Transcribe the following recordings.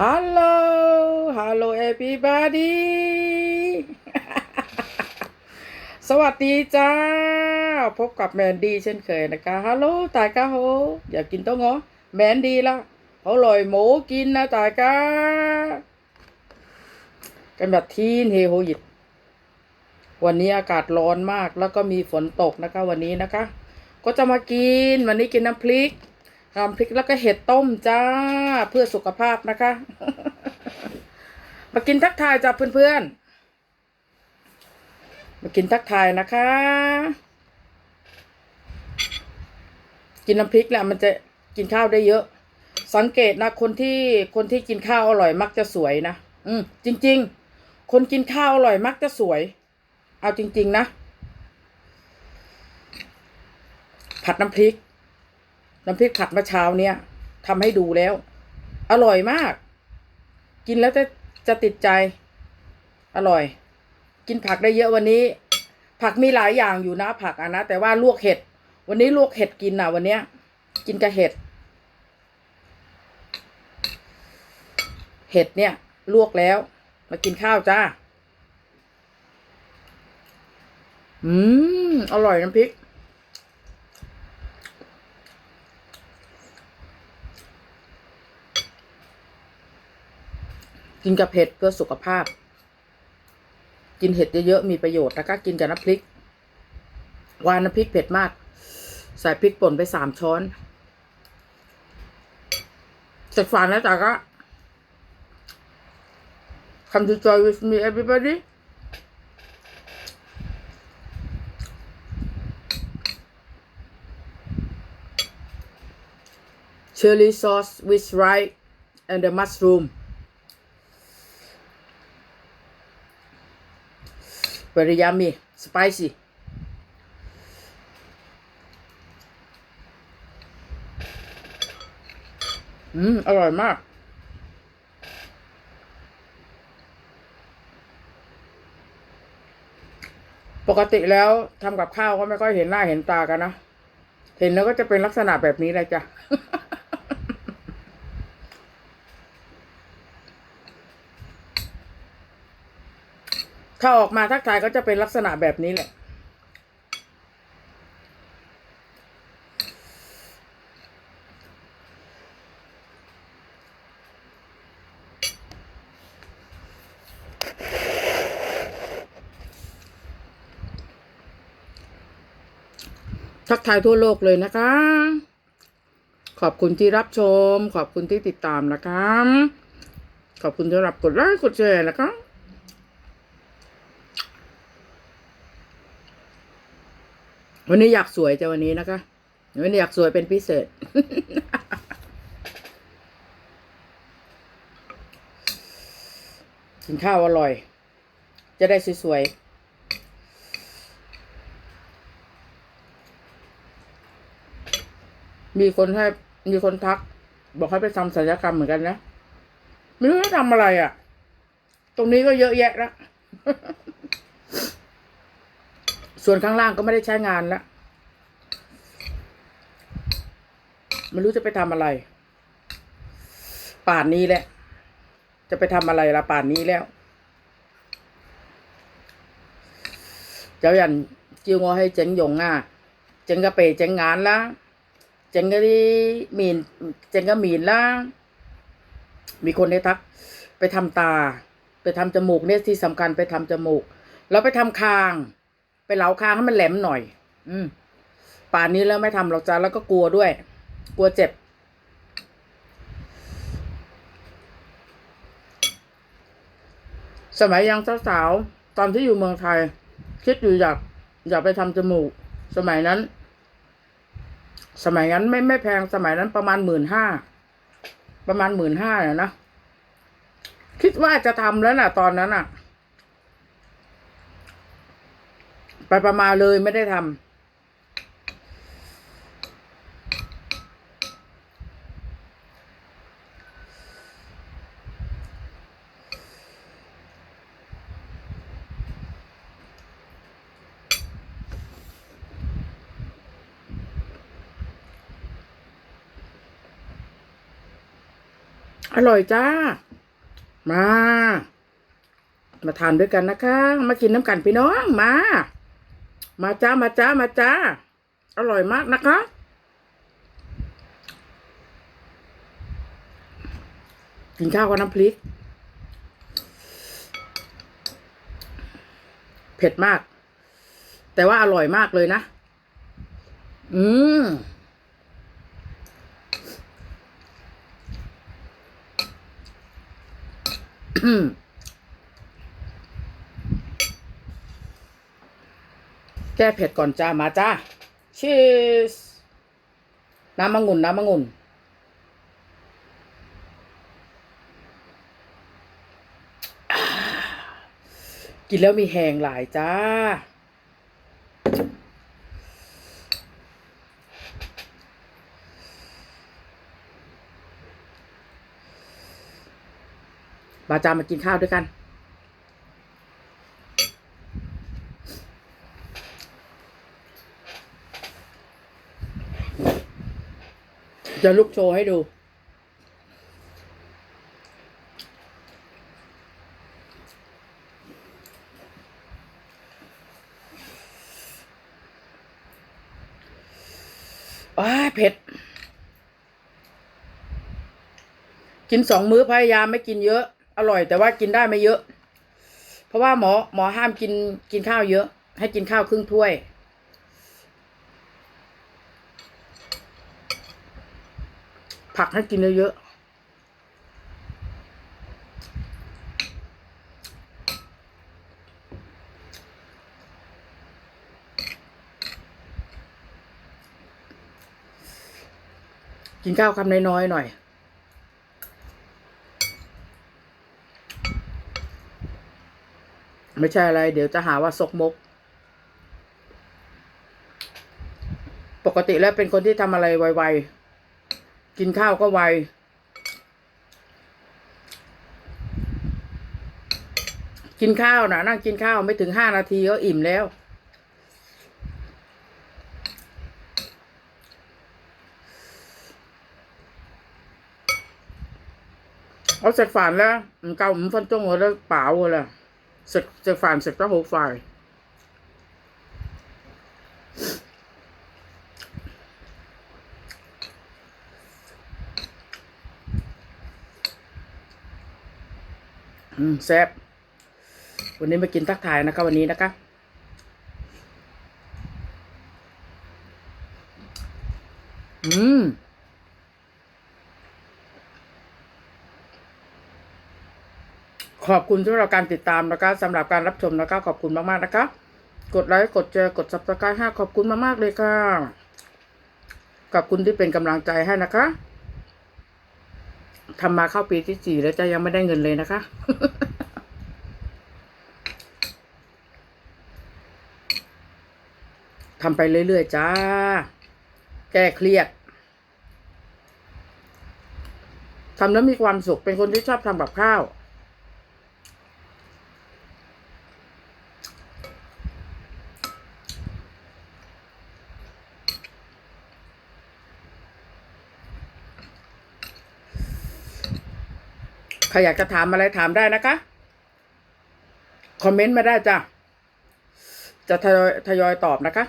Hello Hello everybody สวัสดีจ้า พบกับแมนดี้เช่นเคยนะคะ ฮัลโหลตายกาโหอยากกินต้องเหรอแมนดี้ละอร่อยหมูกินนะตายกากันแบบทีนเฮโฮยิดวันนี้อากาศร้อนมากแล้วก็มีฝนตกนะคะวันนี้นะคะ ก็จะมากิน วันนี้กินน้ำพริก น้ำพริกแล้วก็เห็ดต้มจ้าเพื่อสุขภาพนะคะ มากินทักทายจ้าเพื่อนๆ มากินทักทายนะคะ กินน้ำพริกแหละมันจะกินข้าวได้เยอะ สังเกตนะ คนที่คนที่กินข้าวอร่อยมักจะสวยนะ อืมจริง ๆ คนกินข้าวอร่อยมักจะสวย เอาจริง ๆ นะ ผัดน้ำพริก น้ำพริกผัดเมื่อเช้าเนี่ยทำให้ดูแล้ว อร่อยมาก กินแล้วจะจะติดใจ อร่อย กินผักได้เยอะวันนี้ ผักมีหลายอย่างอยู่นะผักอะนะแต่ว่าลวกเห็ด วันนี้ลวกเห็ดกินอะ วันเนี้ย กินกับเห็ด เห็ดเนี่ย ลวกแล้ว มากินข้าวจ้าอืม อร่อยน้ำพริก กินกับเผ็ดเพื่อสุขภาพ กินเห็ดเยอะๆมีประโยชน์แล้วก็กินกับน้ำพริก วานน้ำพริกเผ็ดมาก ใส่พริกป่นไปสามช้อนเสร็จฝันแล้วจ้ะก็ Come to join with me everybody chili sauce with rice and the mushroom very yummy spicy อืมอร่อยมาก ปกติแล้วทำกับข้าวก็ไม่ค่อยเห็นหน้าเห็นตากันนะ เห็นแล้วก็จะเป็นลักษณะแบบนี้เลยจ้ะ ถ้าออกมาทักทายก็จะเป็นลักษณะแบบนี้แหละ ทักทายทั่วโลกเลยนะคะ ขอบคุณที่รับชม ขอบคุณที่ติดตามนะคะ ขอบคุณสำหรับกดไลค์กดแชร์นะคะ วันนี้อยากสวยจะวันนี้นะคะ วันนี้อยากสวยเป็นพิเศษ กินข้าวอร่อย จะได้สวยๆมีคนให้มีคนทัก บอกให้ไปทำศัลยกรรมเหมือนกันนะ ไม่รู้จะทำอะไรอะ่ะ ตรงนี้ก็เยอะแยะแล้ว ส่วนข้างล่างก็ไม่ได้ใช้งานแล้วไม่รู้จะไปทำอะไร ป่านนี้แหละ จะไปทำอะไรละป่านนี้แล้วเจ้ายันจิ้วงอให้เจ๋งหยงอะเจ๋งกระเปเจ๋งงานละเจ๋งก็ดีมีนเจ๋งก็มีนละมีคนได้ทัก ไปทำตา ไปทำจมูกเนี่ยที่สำคัญไปทำจมูก แล้วไปทำคาง เหลาคางให้มันแหลมหน่อย อืมป่านนี้แล้วไม่ทำหรอกจ้าแล้วก็กลัวด้วย กลัวเจ็บ สมัยยังสาวๆตอนที่อยู่เมืองไทย คิดอยู่อยากอยากไปทำจมูก สมัยนั้น สมัยนั้นไม่ไม่แพงสมัยนั้นประมาณหมื่นห้าประมาณหมื่นห้าเนี่ยนะคิดว่าจะทำแล้วน่ะ ตอนนั้นน่ะ ไปประมาณเลยไม่ได้ทำอร่อยจ้า มา มาทานด้วยกันนะคะ มากินน้ำกันพี่น้อง มา มาจ้ามาจ้ามาจ้า อร่อยมากนะคะ กินข้าวกับน้ำพริก เผ็ดมาก แต่ว่าอร่อยมากเลยนะ อืมแก้เผ็ดก่อนจ้ามาจ้าชีสน้ำมะงุ่นน้ำมะงุ่นกินแล้วมีแหงหลายจ้า มาจามากินข้าวด้วยกัน จะลุกโชว์ให้ดู อ้าเผ็ด กินสองมื้อพยายามไม่กินเยอะ อร่อยแต่ว่ากินได้ไม่เยอะ เพราะว่าหมอหมอห้ามกินกินข้าวเยอะ ให้กินข้าวครึ่งถ้วย ผักให้กินเยอะๆกินข้าวคำน้อยๆหน่อยไม่ใช่อะไร เดี๋ยวจะหาว่าซกมก ปกติแล้วเป็นคนที่ทำอะไรไวๆ กินข้าวก็ไว กินข้าวนะนั่งกินข้าวไม่ถึงห้านาทีก็อิ่มแล้ว เอาเสร็จฝันแล้วเก่าผมฟันตรงหัวแล้วเปล่าเลยเสร็จเสร็จฝันเสร็จก็หกฝ่าย phải ừ, แซ่บวันนี้มากินทักทายนะคะวันนี้นะคะอืมขอบคุณสำหรับการติดตามนะคะสำหรับการรับชมนะคะขอบคุณมากๆนะคะ กดไลค์กดแชร์กด subscribe ให้ขอบคุณมากๆเลยค่ะ ขอบคุณที่เป็นกำลังใจให้นะคะ ทำมาเข้าปีที่สี่แล้วจะยังไม่ได้เงินเลยนะคะ ทำไปเรื่อยๆจ้า แก้เครียดทำแล้วมีความสุข เป็นคนที่ชอบทำกับข้าว ใครอยากจะถามอะไรถามได้นะคะ คอมเมนต์มาได้จ้ะ จะทยอยทยอยตอบนะคะ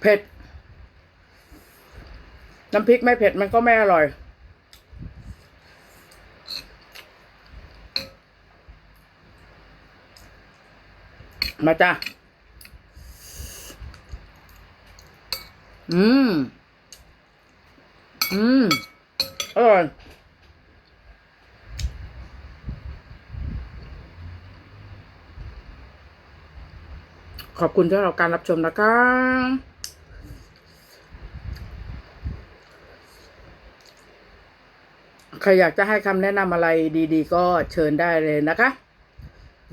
เผ็ด น้ำพริกไม่เผ็ดมันก็ไม่อร่อยมาจ้ะ อืม อืม อร่อยขอบคุณสำหรับการรับชมนะคะใครอยากจะให้คำแนะนำอะไรดี ๆ ก็เชิญได้เลยนะคะ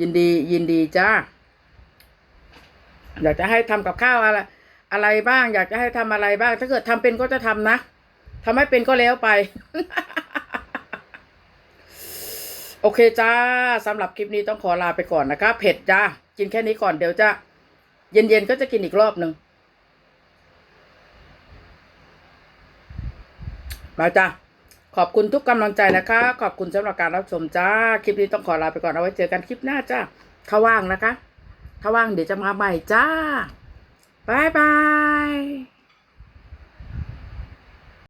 ยินดียินดีจ้า อยากจะให้ทำกับข้าวอะไร อะไรบ้าง อยากจะให้ทำอะไรบ้าง ถ้าเกิดทำเป็นก็จะทำนะทำไม่เป็นก็แล้วไป โอเคจ้าสำหรับคลิปนี้ต้องขอลาไปก่อนนะคะเผ็ดจ้ากินแค่นี้ก่อนเดี๋ยวจะ เย็นๆก็จะกินอีกรอบหนึ่งมาจ้ะขอบคุณทุกกำลังใจนะคะ ขอบคุณสำหรับการรับชมจ้า คลิปนี้ต้องขอลาไปก่อนเอาไว้เจอกันคลิปหน้าจ้าถ้าว่างนะคะ ถ้าว่างเดี๋ยวจะมาใหม่จ้า บายบาย